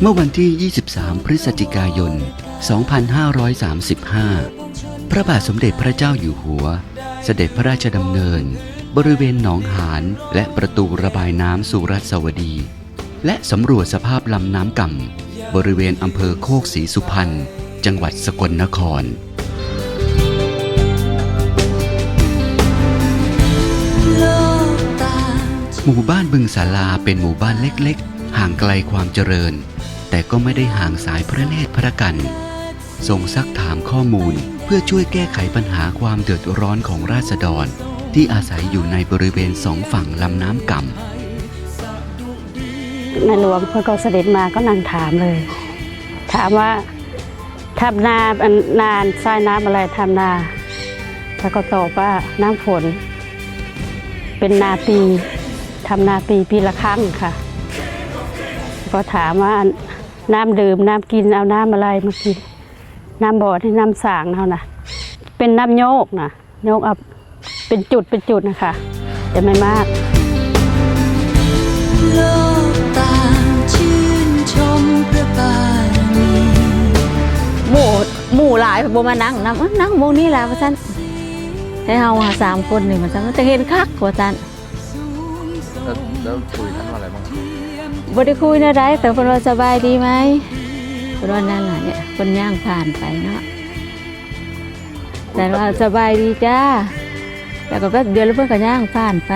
เมื่อวันที่ 23 พฤศจิกายน 2535 พระบาทสมเด็จพระเจ้าอยู่หัว เสด็จพระราชดำเนิน บริเวณหนองหานและประตูระบายน้ำสุรัสวดี และสำรวจสภาพลำน้ำก่ำบริเวณอำเภอโคกศรีสุพรรณ จังหวัดสกลนครหมู่บ้านบึงสาลาเป็นหมู่บ้านเล็กๆ ห่างไกลความเจริญ แต่ก็ไม่ได้ห่างสายพระเนตรพระกัน ทรงซักถามข้อมูลเพื่อช่วยแก้ไขปัญหาความเดือดร้อนของราษฎร ที่อาศัยอยู่ในบริเวณสองฝั่งลำน้ำก่ำในหลวงพื่อก็เสด็จมาก็นั่งถามเลย ถามว่าทำนาอันนานทรายน้ำอะไรทำนา แล้วก็ตอบว่าน้ำฝน เป็นนาปีทำนาปีปีละครั้งค่ะ ก็ถามว่าน้ำดื่มน้ำกินเอาน้ำอะไรมากินน้ำบ่อที่น้ำสางเท่านะเป็นน้ำโยกนะโยกเอาเป็นจุดเป็นจุดนะคะจะไม่มากโลกต่างชื่นชมพระบารมีหมู่หมู่หลายบ่มานั่งนำอ้าวนั่งหมู่นี้แหละว่าซั่นแต่เฮาหาสามคนนี่มันซั่นมันจะเห็นคักว่าซั่นแล้วแล้วคุยท่านว่าอะไรบ้างครับ่ได้คุยนะไดแต่เพิ่นว่าสบายดีไหมเพิ่นว่านั่นน่ะเนี่ยเพิ่นย่างผ่านไปเนาะแต่ว่าสบายดีจ้าแล้วก็แป๊บเดียวแล้วเพิ่นก็ย่างผ่านไป